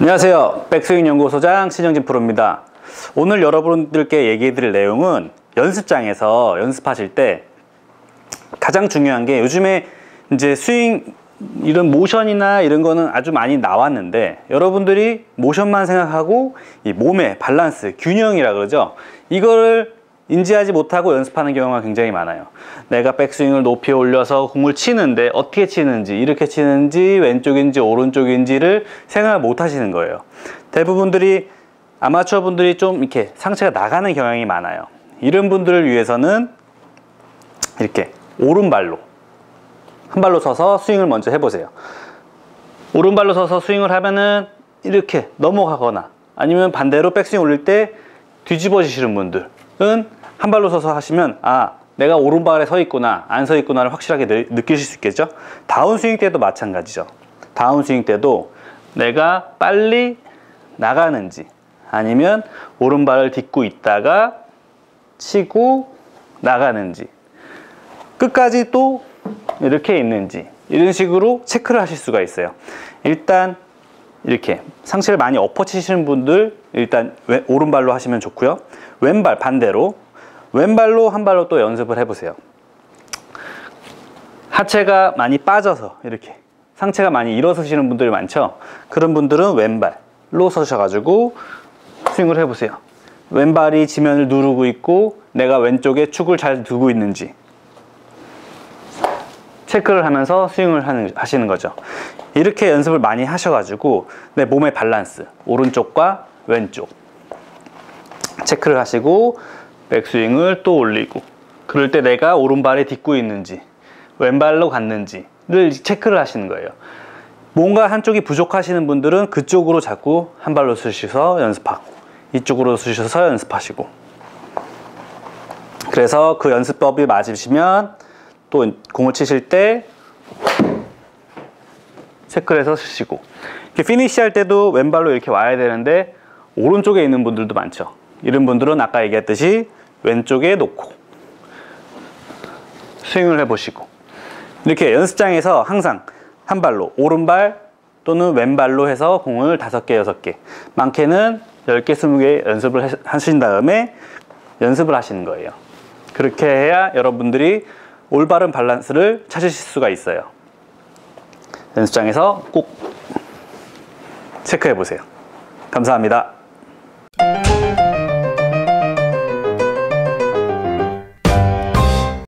안녕하세요. 백스윙 연구소장 신영진 프로입니다. 오늘 여러분들께 얘기해 드릴 내용은 연습장에서 연습하실 때 가장 중요한 게 요즘에 이제 스윙 이런 모션이나 이런 거는 아주 많이 나왔는데 여러분들이 모션만 생각하고 이 몸의 밸런스, 균형이라 그러죠. 이거를 인지하지 못하고 연습하는 경우가 굉장히 많아요. 내가 백스윙을 높이 올려서 공을 치는데 어떻게 치는지, 이렇게 치는지, 왼쪽인지 오른쪽인지를 생각을 못 하시는 거예요. 대부분들이 아마추어 분들이 좀 이렇게 상체가 나가는 경향이 많아요. 이런 분들을 위해서는 이렇게 오른발로 한 발로 서서 스윙을 먼저 해보세요. 오른발로 서서 스윙을 하면은 이렇게 넘어가거나 아니면 반대로 백스윙 올릴 때 뒤집어지시는 분들은 한 발로 서서 하시면 아 내가 오른발에 서 있구나 안 서 있구나를 확실하게 느, 느끼실 수 있겠죠? 다운스윙 때도 마찬가지죠. 다운스윙 때도 내가 빨리 나가는지 아니면 오른발을 딛고 있다가 치고 나가는지 끝까지 또 이렇게 있는지 이런 식으로 체크를 하실 수가 있어요. 일단 이렇게 상체를 많이 엎어치시는 분들 일단 오른발로 하시면 좋고요. 왼발 반대로 왼발로 한 발로 또 연습을 해보세요. 하체가 많이 빠져서 이렇게 상체가 많이 일어서시는 분들이 많죠. 그런 분들은 왼발로 서셔가지고 스윙을 해보세요. 왼발이 지면을 누르고 있고 내가 왼쪽에 축을 잘 두고 있는지 체크를 하면서 스윙을 하는, 하시는 거죠. 이렇게 연습을 많이 하셔가지고 내 몸의 밸런스 오른쪽과 왼쪽 체크를 하시고 백스윙을 또 올리고 그럴 때 내가 오른발에 딛고 있는지 왼발로 갔는지를 체크를 하시는 거예요. 뭔가 한쪽이 부족하시는 분들은 그쪽으로 자꾸 한 발로 쓰셔서 연습하고 이쪽으로 쓰셔서 연습하시고. 그래서 그 연습법이 맞으시면 또 공을 치실 때 체크를 해서 쓰시고. 피니시 할 때도 왼발로 이렇게 와야 되는데 오른쪽에 있는 분들도 많죠. 이런 분들은 아까 얘기했듯이 왼쪽에 놓고 스윙을 해보시고. 이렇게 연습장에서 항상 한 발로 오른발 또는 왼발로 해서 공을 다섯 개 여섯 개 많게는 열개 스무 개 연습을 하신 다음에 연습을 하시는 거예요. 그렇게 해야 여러분들이 올바른 밸런스를 찾으실 수가 있어요. 연습장에서 꼭 체크해 보세요. 감사합니다